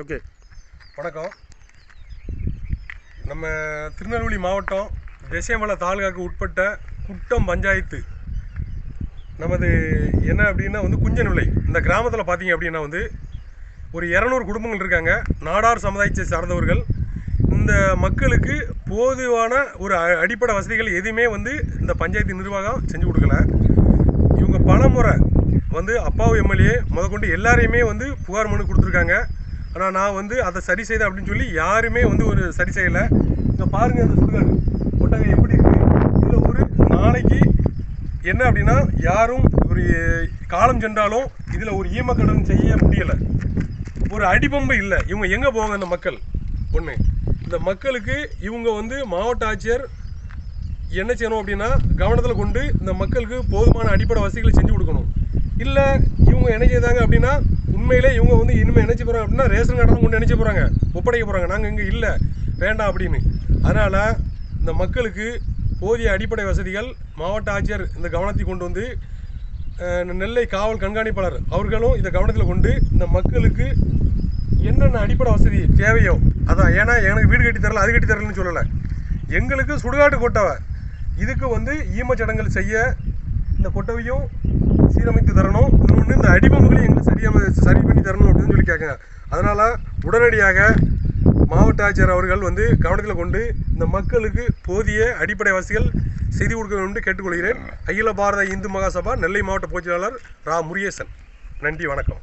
Okay. வணக்கம். நம்ம திருநெல்வேலி மாவட்டம் தேசியமலை தாலுகாவுக்கு உட்பட்ட குட்டம் பஞ்சாயத்து. நமது என்ன அப்படின்னா வந்து குஞ்சநிலை இந்த கிராமத்தில் பார்த்தீங்க அப்படின்னா வந்து ஒரு இரநூறு குடும்பங்கள் இருக்காங்க. நாடார் சமுதாயத்தை சார்ந்தவர்கள். இந்த மக்களுக்கு போதுவான ஒரு அடிப்படை வசதிகள் எதுவுமே வந்து இந்த பஞ்சாயத்து நிர்வாகம் செஞ்சு கொடுக்கல. இவங்க பல முறை வந்து அப்பாவு எம்எல்ஏ முதற்கொண்டு எல்லாரையுமே வந்து புகார் மனு கொடுத்துருக்காங்க. ஆனால் நான் வந்து அதை சரி செய்தேன் அப்படின்னு சொல்லி யாருமே வந்து ஒரு சரி செய்யலை. இங்கே பாருங்கள் அந்த சுடுகாடு ஒட்டகம் எப்படி இருக்கு? இதில் ஒரு நாளைக்கு என்ன அப்படின்னா யாரும் ஒரு காலம் சென்றாலும் இதில் ஒரு ஈமக்கடன் செய்ய முடியலை. ஒரு அடிபம்பு இல்லை. இவங்க எங்கே போவாங்க இந்த மக்கள்? ஒன்று இந்த மக்களுக்கு இவங்க வந்து மாவட்ட ஆட்சியர் என்ன செய்யணும் அப்படின்னா கவனத்தில் கொண்டு இந்த மக்களுக்கு போதுமான அடிப்படை வசதிகளை செஞ்சு கொடுக்கணும். இல்லை இவங்க என்ன செய்தாங்க அப்படின்னா உண்மையிலே இவங்க வந்து இனிமேல் என்ன போகிறாங்க அப்படின்னா ரேஷன் கார்டெலாம் கொண்டு நினச்சி போகிறாங்க ஒப்படைக்க போகிறாங்க நாங்கள் இங்கே இல்லை. வேண்டாம் அப்படின்னு. அதனால் இந்த மக்களுக்கு போதிய அடிப்படை வசதிகள் மாவட்ட ஆட்சியர் இந்த கவனத்தை கொண்டு வந்து நெல்லை காவல் கண்காணிப்பாளர் அவர்களும் இதை கவனத்தில் கொண்டு இந்த மக்களுக்கு என்னென்ன அடிப்படை வசதி தேவையோ அதான் ஏன்னா எனக்கு வீடு கட்டி தரல அது கட்டி தரலன்னு சொல்லலை. எங்களுக்கு சுடுகாட்டு கொட்டவை. இதுக்கு வந்து ஈமச்சடங்கள் செய்ய இந்த கொட்டவையும் சீரமைத்து தரணும். இன்னொன்று இந்த அடிபம்புகளையும் எங்களுக்கு சரியாக சரி பண்ணி தரணும் அப்படின்னு சொல்லி கேட்குங்க அதனால் உடனடியாக மாவட்ட ஆட்சியர் அவர்கள் வந்து கவனத்தில் கொண்டு இந்த மக்களுக்கு போதிய அடிப்படை வசதிகள் செய்து கொடுக்க வேண்டும் என்று கேட்டுக்கொள்கிறேன். அகில பாரத இந்து மகாசபா நெல்லை மாவட்ட பொதுச்செயலாளர் ரா. முருகேசன். நன்றி வணக்கம்.